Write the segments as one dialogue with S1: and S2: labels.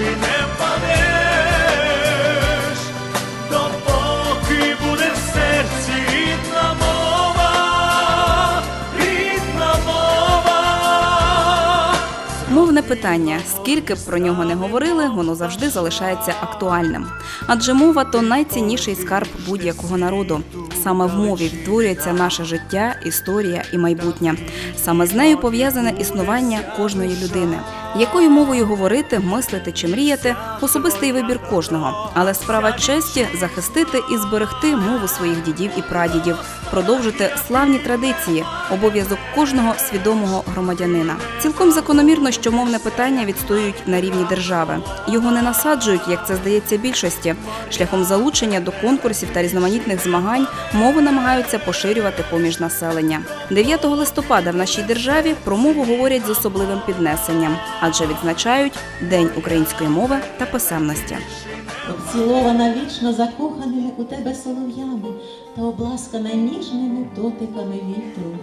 S1: і не впадеш, допоки буде в серці рідна мова, рідна мова.
S2: Мовне питання, скільки б про нього не говорили, воно завжди залишається актуальним. Адже мова то найцінніший скарб будь-якого народу. Саме в мові відтворюється наше життя, історія і майбутнє. Саме з нею пов'язане існування кожної людини. Якою мовою говорити, мислити чи мріяти особистий вибір кожного, але справа честі захистити і зберегти мову своїх дідів і прадідів, продовжити славні традиції, обов'язок кожного свідомого громадянина. Цілком закономірно, що мовне питання відстоюють на рівні держави. Його не насаджують, як це здається більшості. Шляхом залучення до конкурсів та різноманітних змагань мову намагаються поширювати поміж населення. 9 листопада в нашій державі про мову говорять з особливим піднесенням, адже відзначають День української мови та писемності.
S3: Обцілована вічно закоханими у тебе солов'ями та обласкана ніжними дотиками вітру.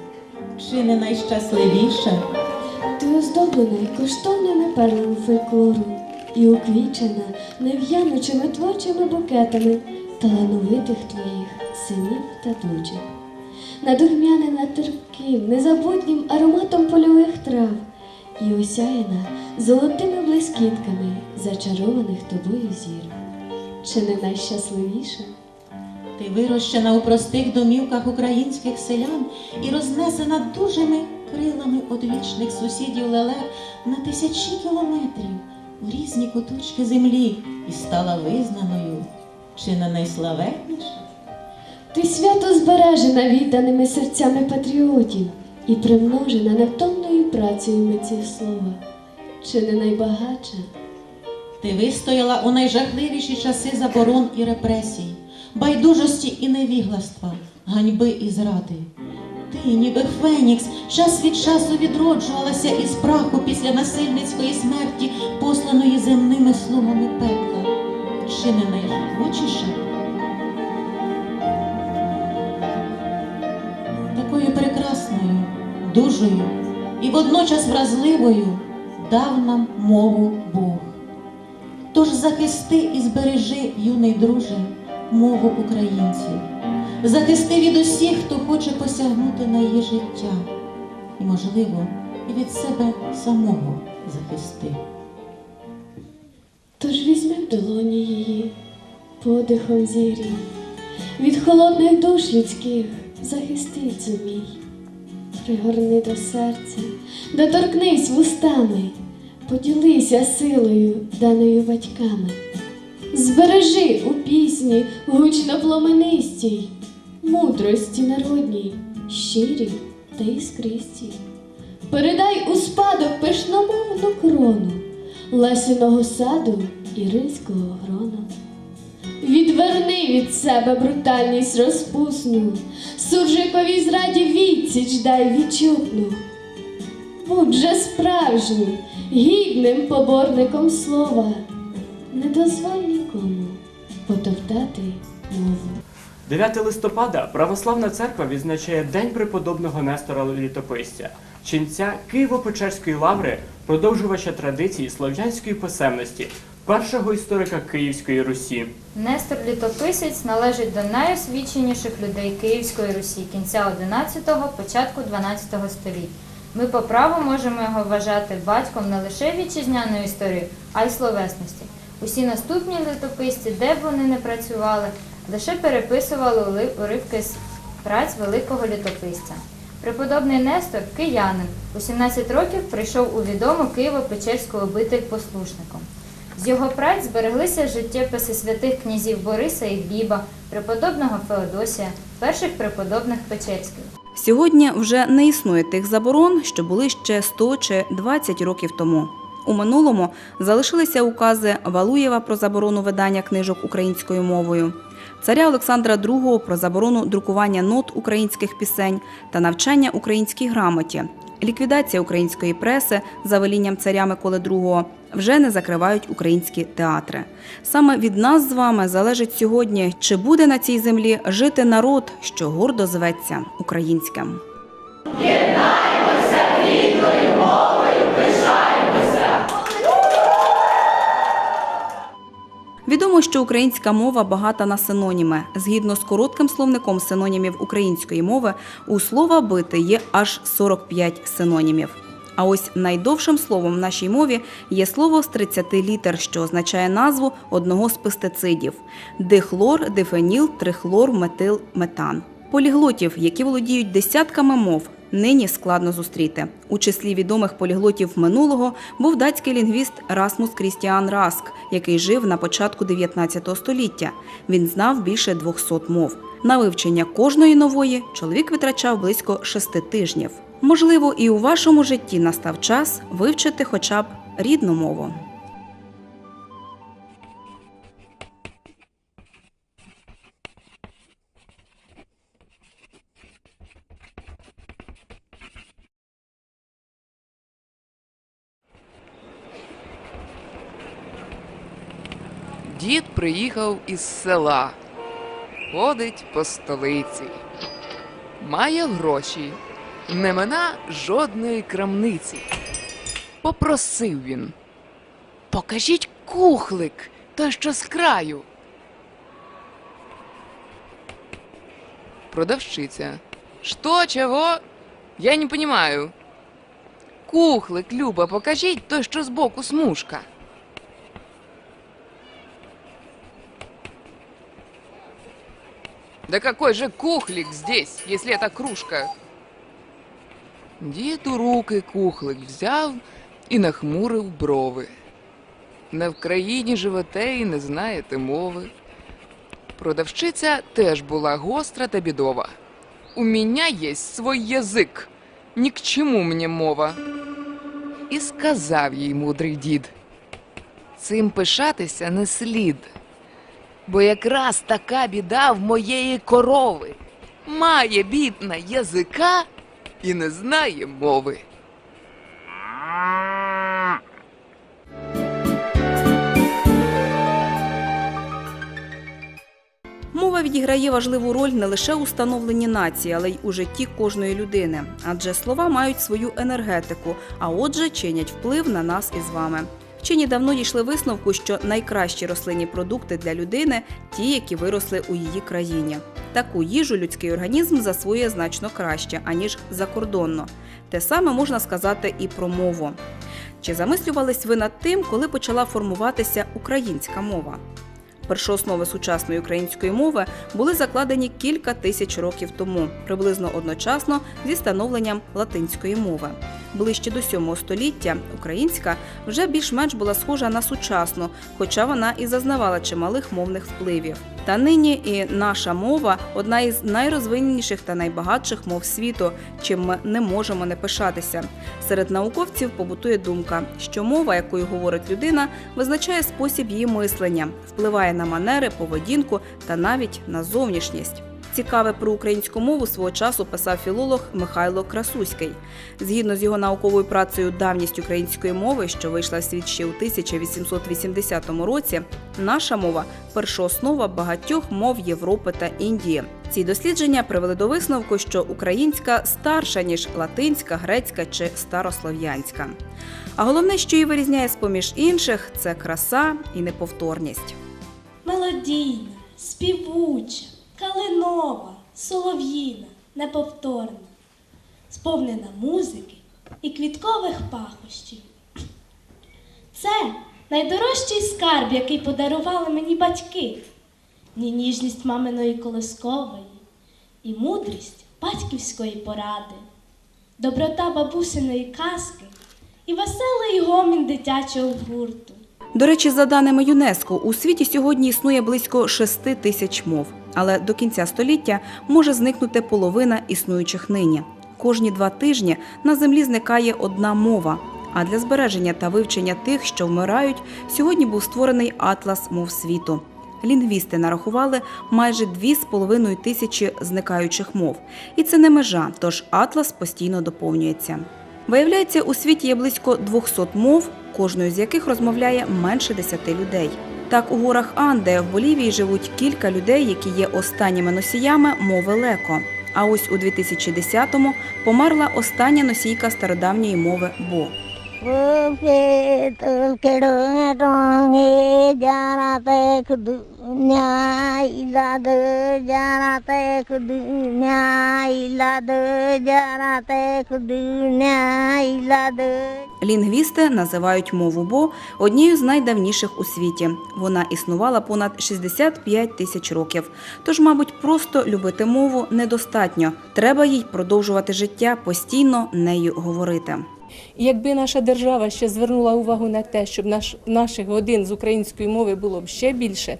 S3: Чи не найщасливіша?
S4: Ти оздоблена й коштовними перлами фольклору і уквічена нев'янучими творчими букетами талановитих твоїх синів та дочок. Надухмянена терпким, незабутнім ароматом польових трав і осяяна золотими блискітками зачарованих тобою зір. Чи не найщасливіша?
S3: Ти вирощена у простих домівках українських селян і рознесена дужими крилами одвічних сусідів лелек на тисячі кілометрів у різні куточки землі і стала визнаною, чи не найславетніша?
S4: Ти свято збережена відданими серцями патріотів і примножена невтомною працею митців слова. Чи не найбагатша?
S3: Ти вистояла у найжахливіші часи заборон і репресій, байдужості і невігластва, ганьби і зради. Ти, ніби Фенікс, час від часу відроджувалася із праху після насильницької смерті, посланої земними слугами пекла. Чи не найживучіша? Такою прекрасною, дужою і водночас вразливою дав нам мову Бог. Тож захисти і збережи, юний друже, мову українців. Захисти від усіх, хто хоче посягнути на її життя. І, можливо, і від себе самого захисти.
S4: Тож візьми в долоні її, подихом зірі, від холодних душ людських захистить зумій. Пригорни до серця, доторкнись вустами, поділися силою, даною батьками. Збережи у пісні гучно пломенистій, мудрості народній, щирій та іскристій. Передай у спадок пишномовну крону Лесіного саду і рильського грона. Відверни від себе брутальність розпусну, суржиковій зраді відсіч дай відчутну. Будь же справжнім, гідним поборником слова, не дозволь нікому потоптати мову.
S5: 9 листопада Православна церква відзначає День преподобного Нестора Літописця, ченця Києво-Печерської лаври, продовжувача традиції слов'янської писемності, першого історика Київської Русі.
S6: Нестор Літописець належить до найосвіченіших людей Київської Русі кінця 11-го, початку 12-го століть. Ми по праву можемо його вважати батьком не лише вітчизняної історії, а й словесності. Усі наступні літописці, де б вони не працювали, лише переписували уривки з праць великого літописця. Преподобний Нестор киянин. У 17 років прийшов у відому Києво-Печерську обитель послушником. З його праць збереглися життєписи святих князів Бориса і Гліба, преподобного Феодосія, перших преподобних Печерських.
S2: Сьогодні вже не існує тих заборон, що були ще 100 чи 20 років тому. У минулому залишилися укази Валуєва про заборону видання книжок українською мовою, царя Олександра II про заборону друкування нот українських пісень та навчання українській грамоті, ліквідація української преси за велінням царя Миколи II вже не закривають українські театри. Саме від нас з вами залежить сьогодні, чи буде на цій землі жити народ, що гордо зветься українським. Відомо, що українська мова багата на синоніми. Згідно з коротким словником синонімів української мови, у слова бити є аж 45 синонімів. А ось найдовшим словом в нашій мові є слово з 30 літер, що означає назву одного з пестицидів: дихлор, дифеніл, трихлор, метил, метан. Поліглотів, які володіють десятками мов, нині складно зустріти. У числі відомих поліглотів минулого був датський лінгвіст Расмус Крістіан Раск, який жив на початку 19 століття. Він знав більше 200 мов. На вивчення кожної нової чоловік витрачав близько шести тижнів. Можливо, і у вашому житті настав час вивчити хоча б рідну мову.
S7: Дід приїхав із села, ходить по столиці, має гроші, не мина жодної крамниці. Попросив він. Покажіть кухлик, той, що з краю. Продавщиця. Что, чего? Я не понимаю. Кухлик, Люба, покажіть той, що збоку смужка. Да какой же кухлик здесь, если это кружка? Дід у руки кухлик взяв і нахмурив брови. Не в країні живете і не знаєте мови. Продавщиця теж була гостра та бідова. У меня есть свой язик, ні к чому мені мова. І сказав їй мудрий дід. Цим пишатися не слід. Бо якраз така біда в моєї корови. Має бідна язика і не знає мови.
S2: Мова відіграє важливу роль не лише у становленні нації, але й у житті кожної людини. Адже слова мають свою енергетику, а отже, чинять вплив на нас із вами. Вчені давно дійшли висновку, що найкращі рослинні продукти для людини ті, які виросли у її країні. Таку їжу людський організм засвоює значно краще, аніж закордонно. Те саме можна сказати і про мову. Чи замислювались ви над тим, коли почала формуватися українська мова? Першооснови сучасної української мови були закладені кілька тисяч років тому, приблизно одночасно зі становленням латинської мови. Ближче до 7 століття українська вже більш-менш була схожа на сучасну, хоча вона і зазнавала чималих мовних впливів. Та нині і наша мова одна із найрозвиненіших та найбагатших мов світу, чим ми не можемо не пишатися. Серед науковців побутує думка, що мова, якою говорить людина, визначає спосіб її мислення, впливає на манери, поведінку та навіть на зовнішність. Цікаве про українську мову свого часу писав філолог Михайло Красуський. Згідно з його науковою працею Давність української мови, що вийшла в світ ще у 1880 році, наша мова першооснова багатьох мов Європи та Індії. Ці дослідження привели до висновку, що українська старша ніж латинська, грецька чи старослов'янська. А головне, що її вирізняє з поміж інших, це краса і неповторність.
S8: Мелодійна, співуча, калинова, солов'їна, неповторна, сповнена музики і квіткових пахощів. Це найдорожчий скарб, який подарували мені батьки, ні ніжність маминої колискової, і мудрість батьківської поради, доброта бабусиної казки і веселий гомін дитячого гурту.
S2: До речі, за даними ЮНЕСКО, у світі сьогодні існує близько 6 тисяч мов, але до кінця століття може зникнути половина існуючих нині. Кожні два тижні на землі зникає одна мова. А для збереження та вивчення тих, що вмирають, сьогодні був створений атлас мов світу. Лінгвісти нарахували майже 2,5 тисячі зникаючих мов. І це не межа, тож атлас постійно доповнюється. Виявляється, у світі є близько 200 мов, кожною з яких розмовляє менше 10 людей. Так, у горах Анде в Болівії живуть кілька людей, які є останніми носіями мови леко. А ось у 2010-му померла остання носійка стародавньої мови Бо. Лінгвісти називають мову Бо однією з найдавніших у світі. Вона існувала понад 65 тисяч років. Тож, мабуть, просто любити мову недостатньо. Треба їй продовжувати життя, постійно нею говорити.
S9: Якби наша держава ще звернула увагу на те, щоб наш, наших годин з української мови було б ще більше,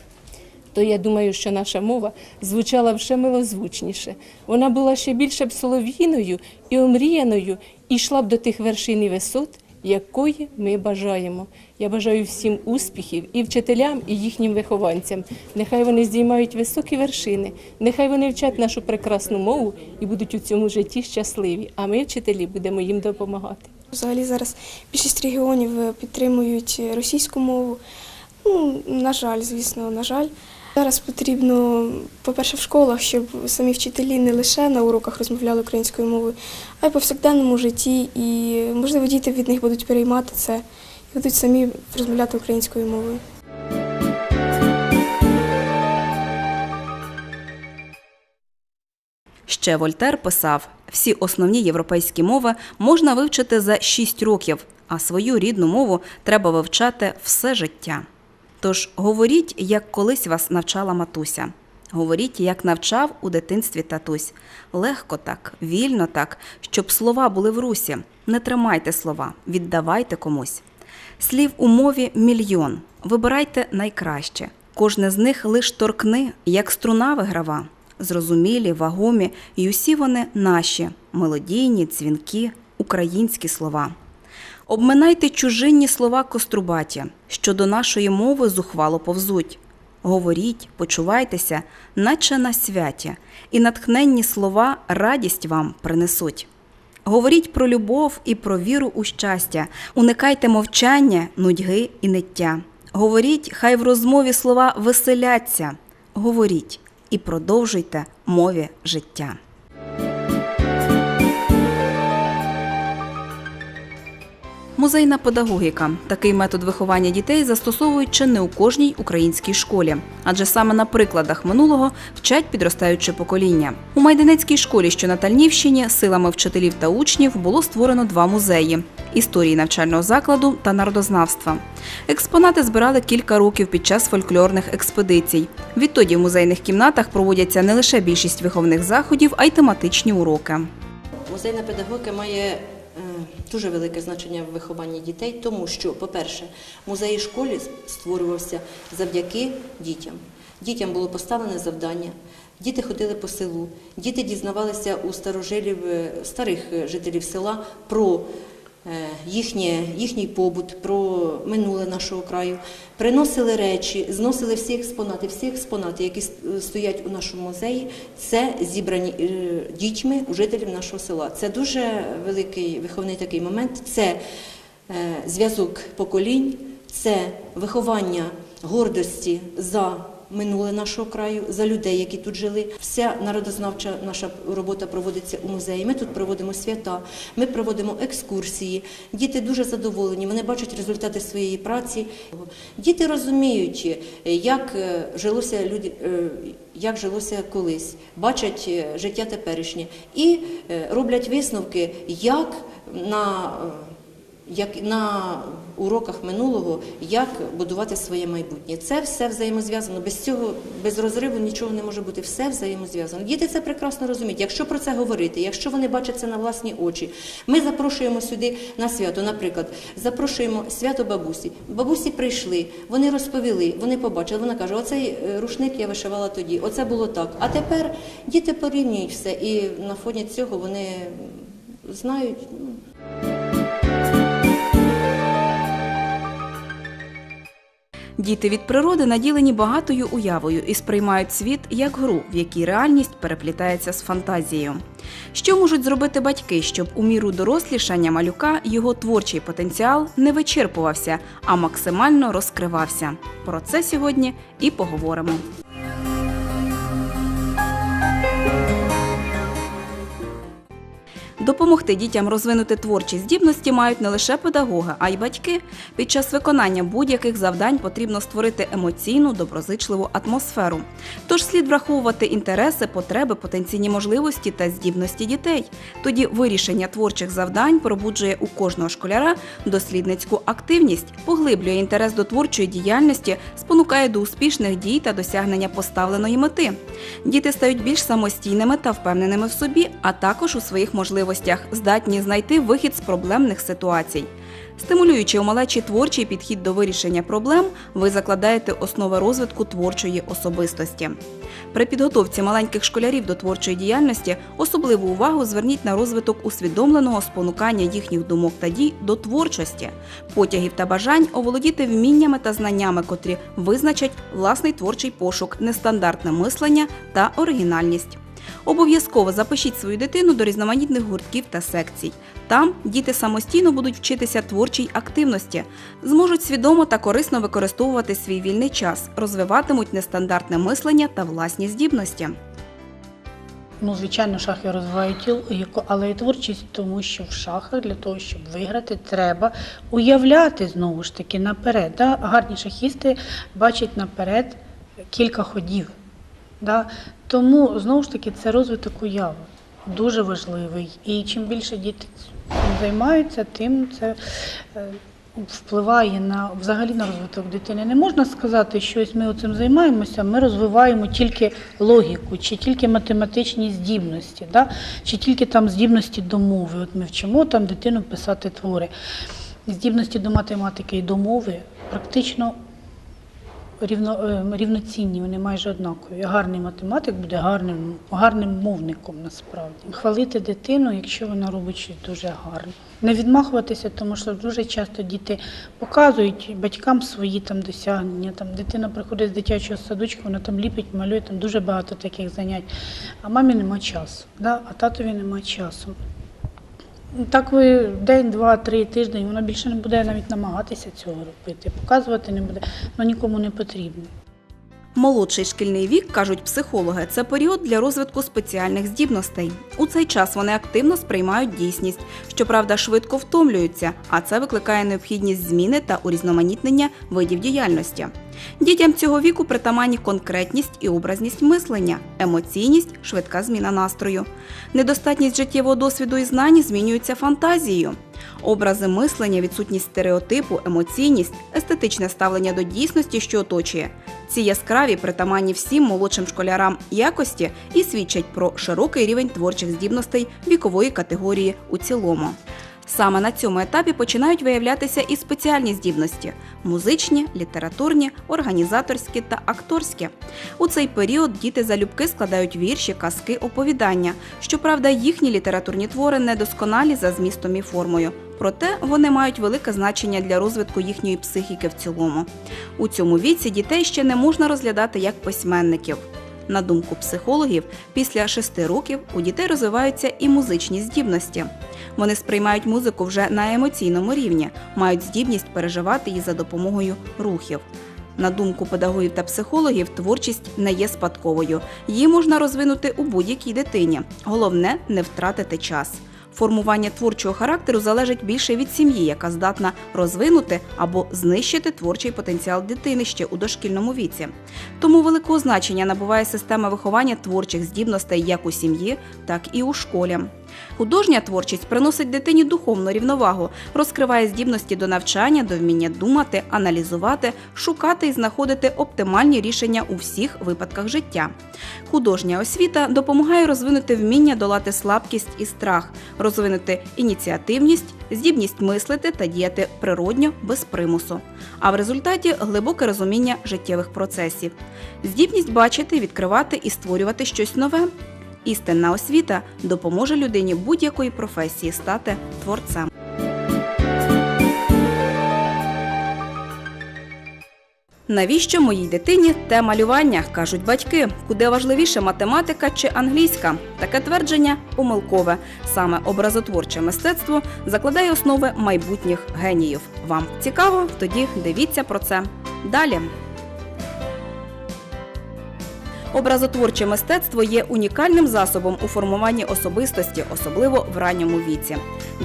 S9: то я думаю, що наша мова звучала б ще милозвучніше. Вона була ще більше б солов'їною і омріяною, і йшла б до тих вершин і висот, якої ми бажаємо. Я бажаю всім успіхів і вчителям, і їхнім вихованцям. Нехай вони здіймають високі вершини, нехай вони вчать нашу прекрасну мову і будуть у цьому житті щасливі. А ми, вчителі, будемо їм допомагати.
S10: Взагалі зараз більшість регіонів е, підтримують е, російську мову. Ну, на жаль, звісно, на жаль. Зараз потрібно, по-перше, в школах, щоб самі вчителі не лише на уроках розмовляли українською мовою, а й повсякденному житті. І, можливо, діти від них будуть переймати це і будуть самі розмовляти українською мовою.
S2: Ще Вольтер писав: всі основні європейські мови можна вивчити за 6 років, а свою рідну мову треба вивчати все життя. Тож говоріть, як колись вас навчала матуся. Говоріть, як навчав у дитинстві татусь. Легко так, вільно так, щоб слова були в русі. Не тримайте слова, віддавайте комусь. Слів у мові мільйон. Вибирайте найкраще. Кожне з них лиш торкни, як струна виграва. Зрозумілі, вагомі, і усі вони наші мелодійні, дзвінки, українські слова. Обминайте чужинні слова кострубаті, що до нашої мови зухвало повзуть. Говоріть, почувайтеся, наче на святі, і натхненні слова радість вам принесуть. Говоріть про любов і про віру у щастя, уникайте мовчання, нудьги і ниття. Говоріть, хай в розмові слова веселяться. Говоріть і продовжуйте мові життя. Музейна педагогіка такий метод виховання дітей застосовують чи не у кожній українській школі, адже саме на прикладах минулого вчать підростаюче покоління. У Майданецькій школі, що на Тальнівщині, силами вчителів та учнів було створено два музеї історії навчального закладу та народознавства. Експонати збирали кілька років під час фольклорних експедицій. Відтоді в музейних кімнатах проводяться не лише більшість виховних заходів, а й тематичні уроки.
S11: Музейна педагогіка має дуже велике значення в вихованні дітей, тому що, по-перше, музей школі створювався завдяки дітям. Дітям було поставлене завдання. Діти ходили по селу, діти дізнавалися у старожилів, е, старих е, жителів села про їхнє, їхній побут, про минуле нашого краю, приносили речі, зносили всі експонати. Всі експонати, які стоять у нашому музеї, це зібрані е, дітьми у жителів нашого села. Це дуже великий виховний такий момент. Це е, зв'язок поколінь, це виховання гордості за минуле нашого краю, за людей, які тут жили. Вся народознавча наша робота проводиться у музеї. Ми тут проводимо свята, ми проводимо екскурсії. Діти дуже задоволені, вони бачать результати своєї праці. Діти розуміють, е, як е, жилося люди, е, як жилося колись, бачать життя теперішнє і роблять висновки, як на як на уроках минулого, як будувати своє майбутнє. Це все взаємозв'язано. Без цього, без розриву нічого не може бути. Все взаємозв'язано. Діти це прекрасно розуміють. Якщо про це говорити, якщо вони бачать це на власні очі, ми запрошуємо сюди на свято. Наприклад, запрошуємо свято бабусі. Бабусі прийшли, вони розповіли, вони побачили. Вона каже: оцей е, рушник я вишивала тоді, оце було так. А тепер діти порівнюють все, і на фоні цього вони знають.
S2: Діти від природи наділені багатою уявою і сприймають світ як гру, в якій реальність переплітається з фантазією. Що можуть зробити батьки, щоб у міру дорослішання малюка його творчий потенціал не вичерпувався, а максимально розкривався? Про це сьогодні і поговоримо. Допомогти дітям розвинути творчі здібності мають не лише педагоги, а й батьки. Під час виконання будь-яких завдань потрібно створити емоційну, доброзичливу атмосферу. Тож слід враховувати інтереси, потреби, потенційні можливості та здібності дітей. Тоді вирішення творчих завдань пробуджує у кожного школяра дослідницьку активність, поглиблює інтерес до творчої діяльності, спонукає до успішних дій та досягнення поставленої мети. Діти стають більш самостійними та впевненими в собі, а також у своїх можливостях здатні знайти вихід з проблемних ситуацій. Стимулюючи у малечі творчий підхід до вирішення проблем, ви закладаєте основи розвитку творчої особистості. При підготовці маленьких школярів до творчої діяльності особливу увагу зверніть на розвиток усвідомленого спонукання їхніх думок та дій до творчості, потягів та бажань оволодіти вміннями та знаннями, котрі визначать власний творчий пошук, нестандартне мислення та оригінальність. Обов'язково запишіть свою дитину до різноманітних гуртків та секцій. Там діти самостійно будуть вчитися творчій активності, зможуть свідомо та корисно використовувати свій вільний час, розвиватимуть нестандартне мислення та власні здібності.
S12: Ну, звичайно, шахи розвивають логіку, але і творчість, тому що в шахах для того, щоб виграти, треба уявляти знову ж таки наперед. Да? Гарні шахісти бачать наперед кілька ходів. Да? Тому знову ж таки це розвиток уяви дуже важливий. І чим більше діти цим займаються, тим це е, впливає на взагалі на розвиток дитини. Не можна сказати, що ось ми цим займаємося, ми розвиваємо тільки логіку, чи тільки математичні здібності, да? чи тільки там здібності до мови. От ми вчимо там дитину писати твори. Здібності до математики і до мови практично рівно, е, рівноцінні, вони майже однакові. Гарний математик буде гарним, гарним мовником насправді. Хвалити дитину, якщо вона робить щось дуже гарне. Не відмахуватися, тому що дуже часто діти показують батькам свої там досягнення. Там дитина приходить з дитячого садочка, вона там ліпить, малює, там дуже багато таких занять. А мамі нема часу, да? а татові нема часу. Так ви день, два, три тиждень, вона більше не буде навіть намагатися цього робити, показувати не буде, воно нікому не потрібно.
S2: Молодший шкільний вік, кажуть психологи, це період для розвитку спеціальних здібностей. У цей час вони активно сприймають дійсність, щоправда, швидко втомлюються, а це викликає необхідність зміни та урізноманітнення видів діяльності. Дітям цього віку притаманні конкретність і образність мислення, емоційність, швидка зміна настрою. Недостатність життєвого досвіду і знань змінюються фантазією. Образи мислення, відсутність стереотипу, емоційність, естетичне ставлення до дійсності, що оточує. Ці яскраві притаманні всім молодшим школярам якості і свідчать про широкий рівень творчих здібностей вікової категорії у цілому. Саме на цьому етапі починають виявлятися і спеціальні здібності музичні, літературні, організаторські та акторські. У цей період діти залюбки складають вірші, казки, оповідання. Щоправда, їхні літературні твори недосконалі за змістом і формою. Проте вони мають велике значення для розвитку їхньої психіки в цілому. У цьому віці дітей ще не можна розглядати як письменників. На думку психологів, після шести років у дітей розвиваються і музичні здібності. Вони сприймають музику вже на емоційному рівні, мають здібність переживати її за допомогою рухів. На думку педагогів та психологів, творчість не є спадковою. Її можна розвинути у будь-якій дитині. Головне не втратити час. Формування творчого характеру залежить більше від сім'ї, яка здатна розвинути або знищити творчий потенціал дитини ще у дошкільному віці. Тому великого значення набуває система виховання творчих здібностей як у сім'ї, так і у школі. Художня творчість приносить дитині духовну рівновагу, розкриває здібності до навчання, до вміння думати, аналізувати, шукати і знаходити оптимальні рішення у всіх випадках життя. Художня освіта допомагає розвинути вміння долати слабкість і страх, розвинути ініціативність, здібність мислити та діяти природньо без примусу. А в результаті глибоке розуміння життєвих процесів, здібність бачити, відкривати і створювати щось нове. Істинна освіта допоможе людині будь-якої професії стати творцем. Навіщо моїй дитині те малювання, кажуть батьки, куди важливіше математика чи англійська? Таке твердження помилкове. Саме образотворче мистецтво закладає основи майбутніх геніїв. Вам цікаво? Тоді дивіться про це далі. Образотворче мистецтво є унікальним засобом у формуванні особистості, особливо в ранньому віці.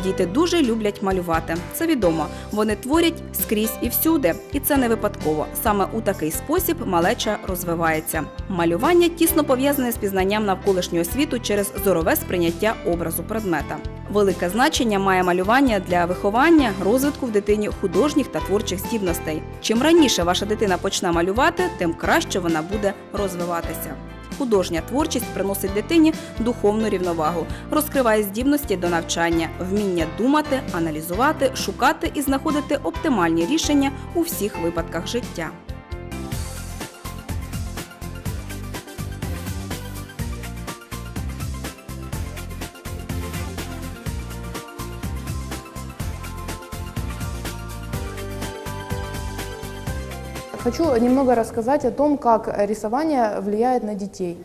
S2: Діти дуже люблять малювати. Це відомо. Вони творять скрізь і всюди, і це не випадково. Саме у такий спосіб малеча розвивається. Малювання тісно пов'язане з пізнанням навколишнього світу через зорове сприйняття образу предмета. Велике значення має малювання для виховання, розвитку в дитині художніх та творчих здібностей. Чим раніше ваша дитина почне малювати, тим краще вона буде розвиватися. Художня творчість приносить дитині духовну рівновагу, розкриває здібності до навчання, вміння думати, аналізувати, шукати і знаходити оптимальні рішення у всіх випадках життя.
S13: Хочу немного рассказать о том, как рисование влияет на детей.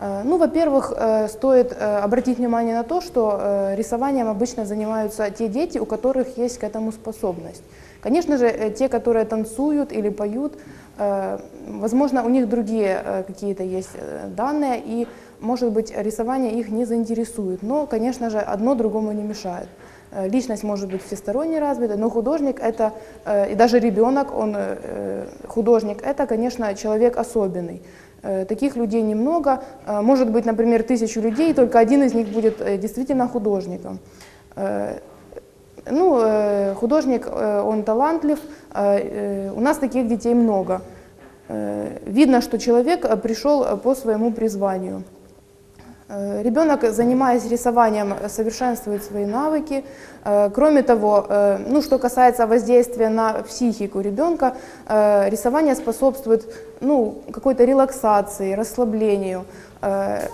S13: Э, Ну, во-первых, э, стоит э, обратить внимание на то, что э, рисованием обычно занимаются те дети, у которых есть к этому способность. Конечно же, э, те, которые танцуют или поют, э, возможно, у них другие э, какие-то есть э, данные, и, может быть, рисование их не заинтересует. Но, конечно же, одно другому не мешает. Э, Личность может быть всесторонне развита, но художник это, э, и даже ребенок, он э, художник, это, конечно, человек особенный. Таких людей немного. Может быть, например, тысячу людей, и только один из них будет действительно художником. Ну, художник, он талантлив, у нас таких детей много. Видно, что человек пришел по своему призванию. Э, Ребенок, занимаясь рисованием, э, совершенствует свои навыки. Э, Кроме того, э, ну, что касается воздействия на психику ребенка, э, рисование способствует ну, какой-то релаксации, расслаблению. Э,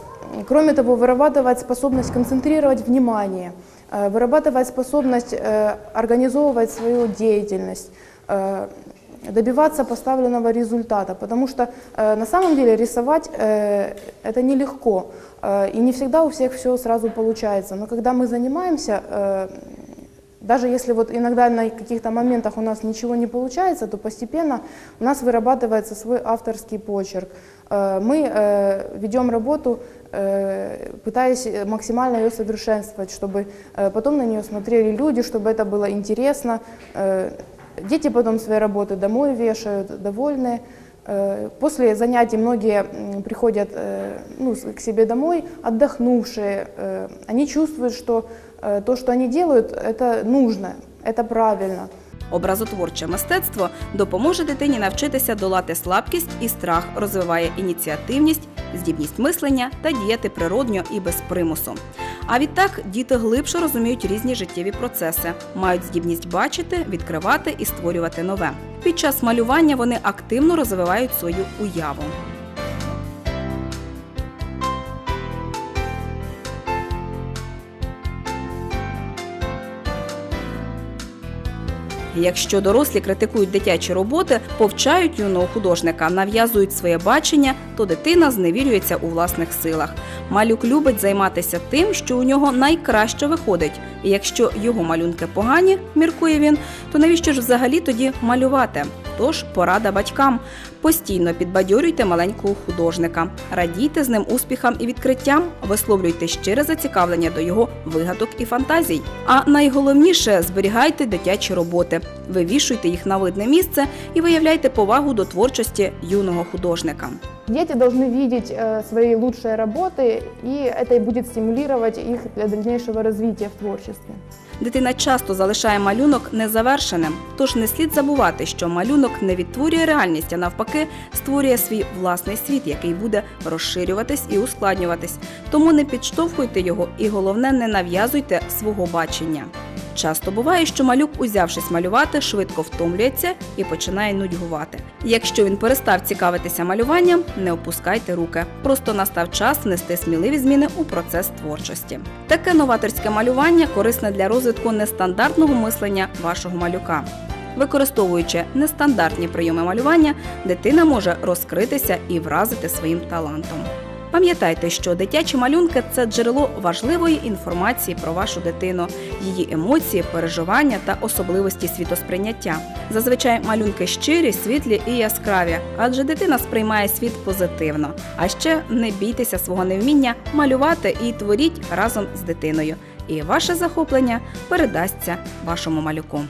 S13: Кроме того, вырабатывает способность концентрировать внимание, э, вырабатывает способность э, организовывать свою деятельность, э, добиваться поставленного результата, потому что э, на самом деле рисовать э, это нелегко, э, и не всегда у всех все сразу получается. Но когда мы занимаемся, э, даже если вот иногда на каких-то моментах у нас ничего не получается, то постепенно у нас вырабатывается свой авторский почерк. Э, Мы э, ведем работу, э, пытаясь максимально ее совершенствовать, чтобы э, потом на нее смотрели люди, чтобы это было интересно. Э, Дети потом свои работы домой вешают, довольны. Э, После занятий многие м, приходят э, ну, с- к себе домой отдохнувшие. Э, Они чувствуют, что э, то, что они делают, это нужно, это правильно.
S2: Образотворче мистецтво допоможе дитині навчитися долати слабкість і страх, розвиває ініціативність, здібність мислення та діяти природньо і без примусу. А відтак діти глибше розуміють різні життєві процеси, мають здібність бачити, відкривати і створювати нове. Під час малювання вони активно розвивають свою уяву. Якщо дорослі критикують дитячі роботи, повчають юного художника, нав'язують своє бачення, то дитина зневірюється у власних силах. Малюк любить займатися тим, що у нього найкраще виходить. І якщо його малюнки погані, міркує він, то навіщо ж взагалі тоді малювати? Тож порада батькам постійно підбадьорюйте маленького художника, радійте з ним успіхам і відкриттям, висловлюйте щире зацікавлення до його вигадок і фантазій. А найголовніше зберігайте дитячі роботи, вивішуйте їх на видне місце і виявляйте повагу до творчості юного художника.
S13: Дети должны видеть э, свои лучшие работы, и это и будет стимулировать их для дальнейшего развития в творчестве.
S2: Дитина часто залишає малюнок незавершеним, тож не слід забувати, що малюнок не відтворює реальність, а навпаки, створює свій власний світ, який буде розширюватись і ускладнюватись. Тому не підштовхуйте його і головне не нав'язуйте свого бачення. Часто буває, що малюк, узявшись малювати, швидко втомлюється і починає нудьгувати. Якщо він перестав цікавитися малюванням, не опускайте руки. Просто настав час внести сміливі зміни у процес творчості. Таке новаторське малювання корисне для розвитку нестандартного мислення вашого малюка. Використовуючи нестандартні прийоми малювання, дитина може розкритися і вразити своїм талантом. Пам'ятайте, що дитячі малюнки це джерело важливої інформації про вашу дитину, її емоції, переживання та особливості світосприйняття. Зазвичай малюнки щирі, світлі і яскраві, адже дитина сприймає світ позитивно. А ще не бійтеся свого невміння малювати і творіть разом з дитиною. І ваше захоплення передасться вашому малюку.